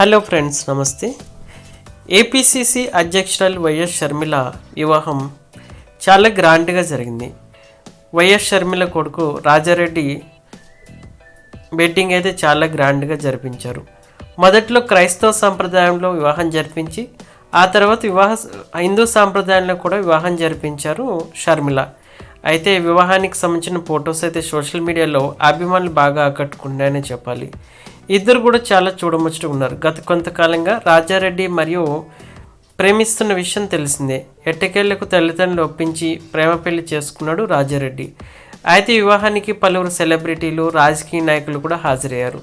Hello friends నమస్తే. APCC అధ్యక్షురాలు YS Sharmila వివాహం చాలా గ్రాండ్గా జరిగింది. వైఎస్ షర్మిల కొడుకు రాజారెడ్డి వెడ్డింగ్ అయితే చాలా గ్రాండ్గా జరిపించారు. మొదట్లో క్రైస్తవ సాంప్రదాయంలో వివాహం జరిపించి ఆ తర్వాత వివాహ హిందూ సాంప్రదాయంలో కూడా వివాహం జరిపించారు షర్మిల. అయితే వివాహానికి సంబంధించిన ఫొటోస్ అయితే సోషల్ మీడియాలో అభిమానులు బాగా ఆకట్టుకున్నాయని చెప్పాలి. ఇద్దరు కూడా చాలా చూడముచ్చట ఉన్నారు. గత కొంతకాలంగా రాజారెడ్డి మరియు ప్రేమిస్తున్న విషయం తెలిసిందే. ఎట్టకేళ్ళకు తల్లిదండ్రులు ఒప్పించి ప్రేమ పెళ్ళి చేసుకున్నాడు రాజారెడ్డి. అయితే వివాహానికి పలువురు సెలబ్రిటీలు రాజకీయ నాయకులు కూడా హాజరయ్యారు.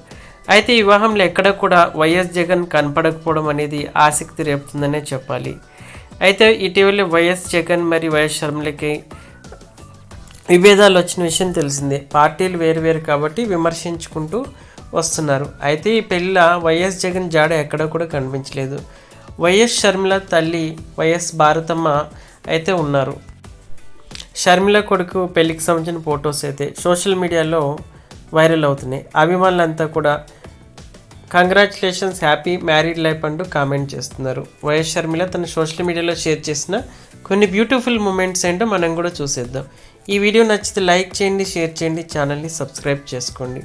అయితే ఈ వివాహంలో ఎక్కడ కూడా వైఎస్ జగన్ కనపడకపోవడం అనేది ఆసక్తి రేపుతుందనే చెప్పాలి. అయితే ఇటీవల వైఎస్ జగన్ మరియు వైఎస్ షర్మిలకి విభేదాలు వచ్చిన విషయం తెలిసిందే. పార్టీలు వేరు వేరు కాబట్టి విమర్శించుకుంటూ వస్తున్నారు. అయితే ఈ పెళ్ళ వైఎస్ జగన్ జాడ ఎక్కడ కూడా కనిపించలేదు. వైఎస్ షర్మిల తల్లి వైఎస్ భారతమ్మ అయితే ఉన్నారు. షర్మిల కొడుకు పెళ్ళికి సంబంధించిన ఫొటోస్ అయితే సోషల్ మీడియాలో వైరల్ అవుతున్నాయి. అభిమానులంతా కూడా కంగ్రాచులేషన్స్ హ్యాపీ మ్యారీడ్ లైఫ్ అంటూ కామెంట్ చేస్తున్నారు. వైఎస్ షర్మిల తన సోషల్ మీడియాలో షేర్ చేసిన కొన్ని బ్యూటిఫుల్ మూమెంట్స్ ఏంటో మనం కూడా చూసేద్దాం. ఈ వీడియో నచ్చితే లైక్ చేయండి షేర్ చేయండి ఛానల్ని సబ్స్క్రైబ్ చేసుకోండి.